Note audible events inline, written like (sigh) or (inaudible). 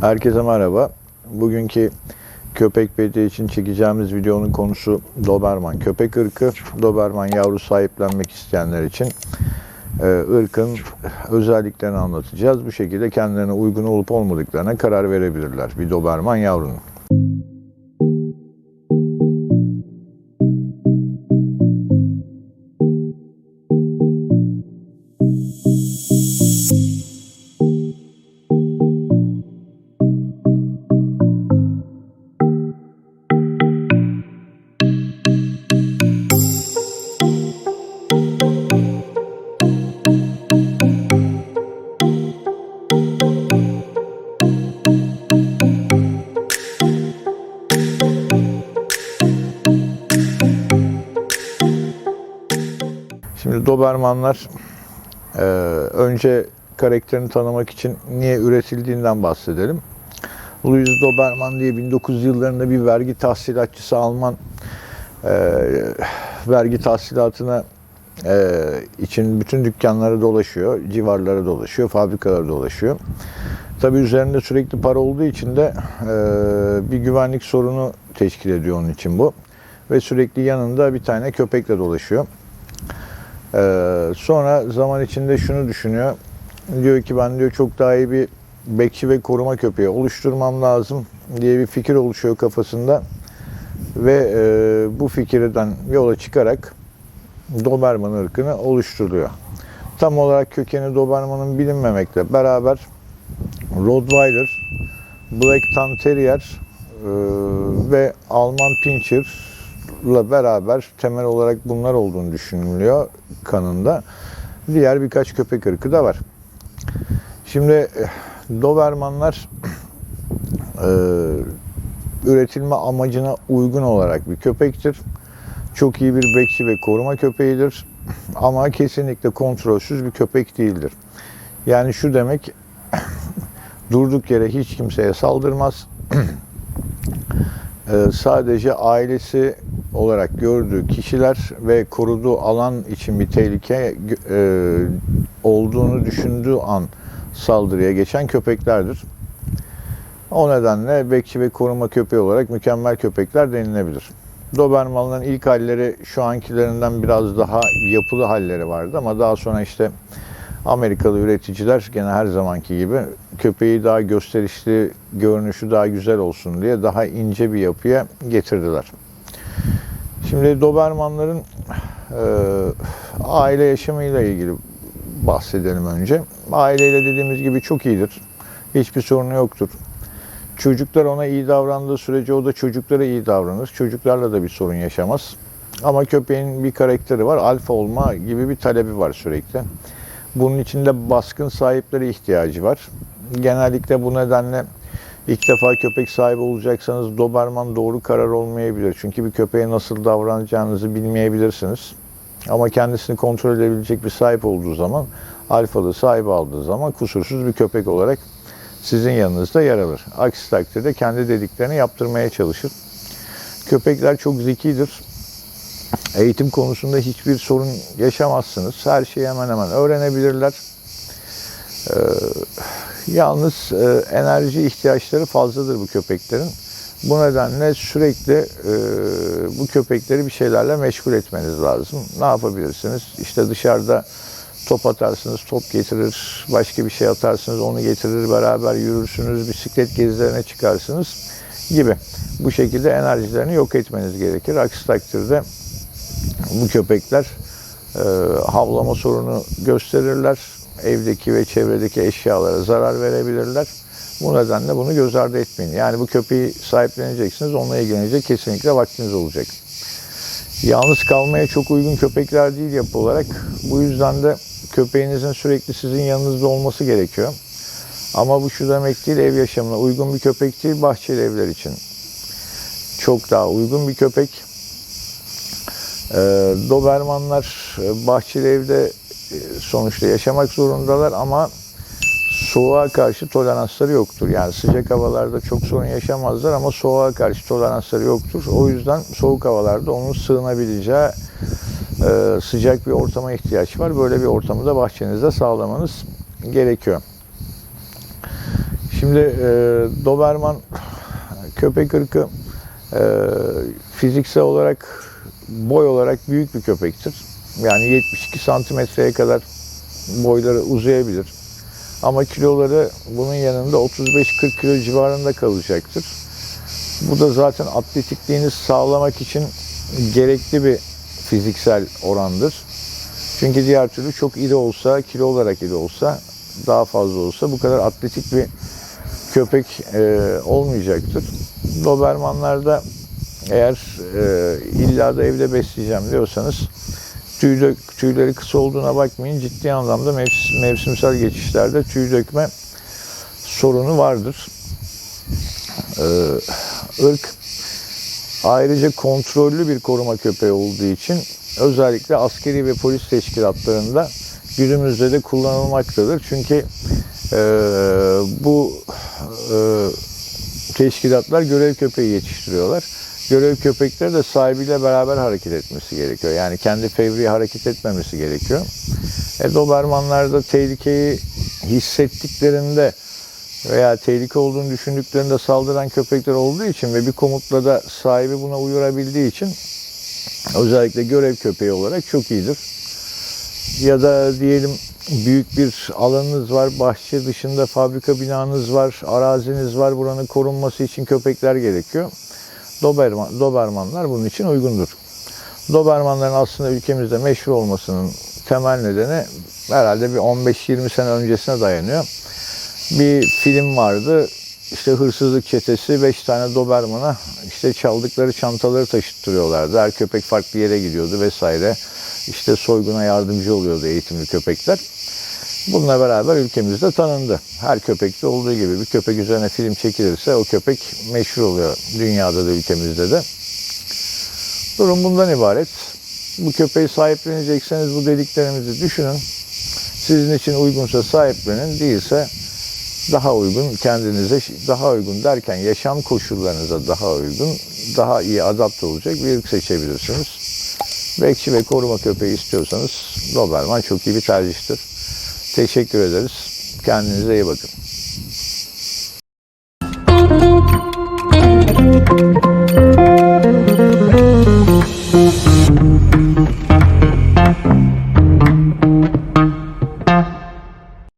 Herkese merhaba. Bugünkü köpek bedi için çekeceğimiz videonun konusu Doberman köpek ırkı. Doberman yavru sahiplenmek isteyenler için e, ırkın özelliklerini anlatacağız. Bu şekilde kendilerine uygun olup olmadıklarına karar verebilirler bir Doberman yavrunun. Dobermanlar e, önce karakterini tanımak için niye üretildiğinden bahsedelim. Louis Doberman diye 1900 yıllarında bir vergi tahsilatçısı Alman e, vergi tahsilatına e, için bütün dükkanlara dolaşıyor, civarlara dolaşıyor, fabrikalara dolaşıyor. Tabii üzerinde sürekli para olduğu için de e, bir güvenlik sorunu teşkil ediyor onun için bu. Ve sürekli yanında bir tane köpekle dolaşıyor. Ee, sonra zaman içinde şunu düşünüyor. Diyor ki ben diyor çok daha iyi bir bekçi ve koruma köpeği oluşturmam lazım diye bir fikir oluşuyor kafasında. Ve e, bu fikirden yola çıkarak Doberman ırkını oluşturuyor. Tam olarak kökeni Doberman'ın bilinmemekle beraber Rottweiler, Black Tan Terrier e, ve Alman Pinscher ile beraber temel olarak bunlar olduğunu düşünülüyor kanında. Diğer birkaç köpek ırkı da var. Şimdi eh, Dobermanlar e, üretilme amacına uygun olarak bir köpektir. Çok iyi bir bekçi ve koruma köpeğidir. Ama kesinlikle kontrolsüz bir köpek değildir. Yani şu demek (coughs) durduk yere hiç kimseye saldırmaz. (coughs) Ee, sadece ailesi olarak gördüğü kişiler ve koruduğu alan için bir tehlike e, olduğunu düşündüğü an saldırıya geçen köpeklerdir. O nedenle bekçi ve koruma köpeği olarak mükemmel köpekler denilebilir. Dobermanların ilk halleri şu ankilerinden biraz daha yapılı halleri vardı ama daha sonra işte Amerikalı üreticiler gene her zamanki gibi köpeği daha gösterişli, görünüşü daha güzel olsun diye daha ince bir yapıya getirdiler. Şimdi Dobermanların e, aile yaşamıyla ilgili bahsedelim önce. Aileyle dediğimiz gibi çok iyidir. Hiçbir sorunu yoktur. Çocuklar ona iyi davrandığı sürece o da çocuklara iyi davranır. Çocuklarla da bir sorun yaşamaz. Ama köpeğin bir karakteri var. Alfa olma gibi bir talebi var sürekli. Bunun için de baskın sahipleri ihtiyacı var. Genellikle bu nedenle ilk defa köpek sahibi olacaksanız Doberman doğru karar olmayabilir. Çünkü bir köpeğe nasıl davranacağınızı bilmeyebilirsiniz. Ama kendisini kontrol edebilecek bir sahip olduğu zaman, alfalı sahibi aldığı zaman kusursuz bir köpek olarak sizin yanınızda yer alır. Aksi takdirde kendi dediklerini yaptırmaya çalışır. Köpekler çok zekidir. Eğitim konusunda hiçbir sorun yaşamazsınız. Her şeyi hemen hemen öğrenebilirler. Ee, yalnız e, enerji ihtiyaçları fazladır bu köpeklerin. Bu nedenle sürekli e, bu köpekleri bir şeylerle meşgul etmeniz lazım. Ne yapabilirsiniz? İşte dışarıda top atarsınız, top getirir, başka bir şey atarsınız, onu getirir, beraber yürürsünüz, bisiklet gezilerine çıkarsınız gibi. Bu şekilde enerjilerini yok etmeniz gerekir. Aksi takdirde bu köpekler e, havlama sorunu gösterirler. Evdeki ve çevredeki eşyalara zarar verebilirler. Bu nedenle bunu göz ardı etmeyin. Yani bu köpeği sahipleneceksiniz, onunla ilgilenecek kesinlikle vaktiniz olacak. Yalnız kalmaya çok uygun köpekler değil yapı olarak. Bu yüzden de köpeğinizin sürekli sizin yanınızda olması gerekiyor. Ama bu şu demek değil, ev yaşamına uygun bir köpek değil, bahçeli evler için. Çok daha uygun bir köpek. Ee, Dobermanlar e, bahçeli evde sonuçta yaşamak zorundalar ama soğuğa karşı toleransları yoktur. Yani sıcak havalarda çok sorun yaşamazlar ama soğuğa karşı toleransları yoktur. O yüzden soğuk havalarda onun sığınabileceği e, sıcak bir ortama ihtiyaç var. Böyle bir ortamı da bahçenizde sağlamanız gerekiyor. Şimdi e, Doberman köpek ırkı e, fiziksel olarak boy olarak büyük bir köpektir. Yani 72 santimetreye kadar boyları uzayabilir. Ama kiloları bunun yanında 35-40 kilo civarında kalacaktır. Bu da zaten atletikliğini sağlamak için gerekli bir fiziksel orandır. Çünkü diğer türlü çok iri olsa, kilo olarak iri olsa, daha fazla olsa bu kadar atletik bir köpek e, olmayacaktır. Dobermanlarda eğer e, illa da evde besleyeceğim diyorsanız tüy dök- tüyleri kısa olduğuna bakmayın. Ciddi anlamda mevs- mevsimsel geçişlerde tüy dökme sorunu vardır. Ee, ırk ayrıca kontrollü bir koruma köpeği olduğu için özellikle askeri ve polis teşkilatlarında günümüzde de kullanılmaktadır. Çünkü e, bu e, teşkilatlar görev köpeği yetiştiriyorlar. Görev köpekleri de sahibiyle beraber hareket etmesi gerekiyor. Yani kendi fevri hareket etmemesi gerekiyor. E, Dobermanlarda tehlikeyi hissettiklerinde veya tehlike olduğunu düşündüklerinde saldıran köpekler olduğu için ve bir komutla da sahibi buna uyurabildiği için özellikle görev köpeği olarak çok iyidir. Ya da diyelim büyük bir alanınız var, bahçe dışında fabrika binanız var, araziniz var, buranın korunması için köpekler gerekiyor. Doberman, Dobermanlar bunun için uygundur. Dobermanların aslında ülkemizde meşhur olmasının temel nedeni herhalde bir 15-20 sene öncesine dayanıyor. Bir film vardı. İşte hırsızlık çetesi 5 tane Doberman'a işte çaldıkları çantaları taşıttırıyorlardı. Her köpek farklı yere gidiyordu vesaire. İşte soyguna yardımcı oluyordu eğitimli köpekler. Bununla beraber ülkemizde tanındı. Her köpekte olduğu gibi bir köpek üzerine film çekilirse o köpek meşhur oluyor dünyada da ülkemizde de. Durum bundan ibaret. Bu köpeği sahiplenecekseniz bu dediklerimizi düşünün. Sizin için uygunsa sahiplenin, değilse daha uygun kendinize daha uygun derken yaşam koşullarınıza daha uygun, daha iyi adapte olacak bir ırk seçebilirsiniz. Bekçi ve koruma köpeği istiyorsanız Doberman çok iyi bir tercihtir. Teşekkür ederiz. Kendinize iyi bakın.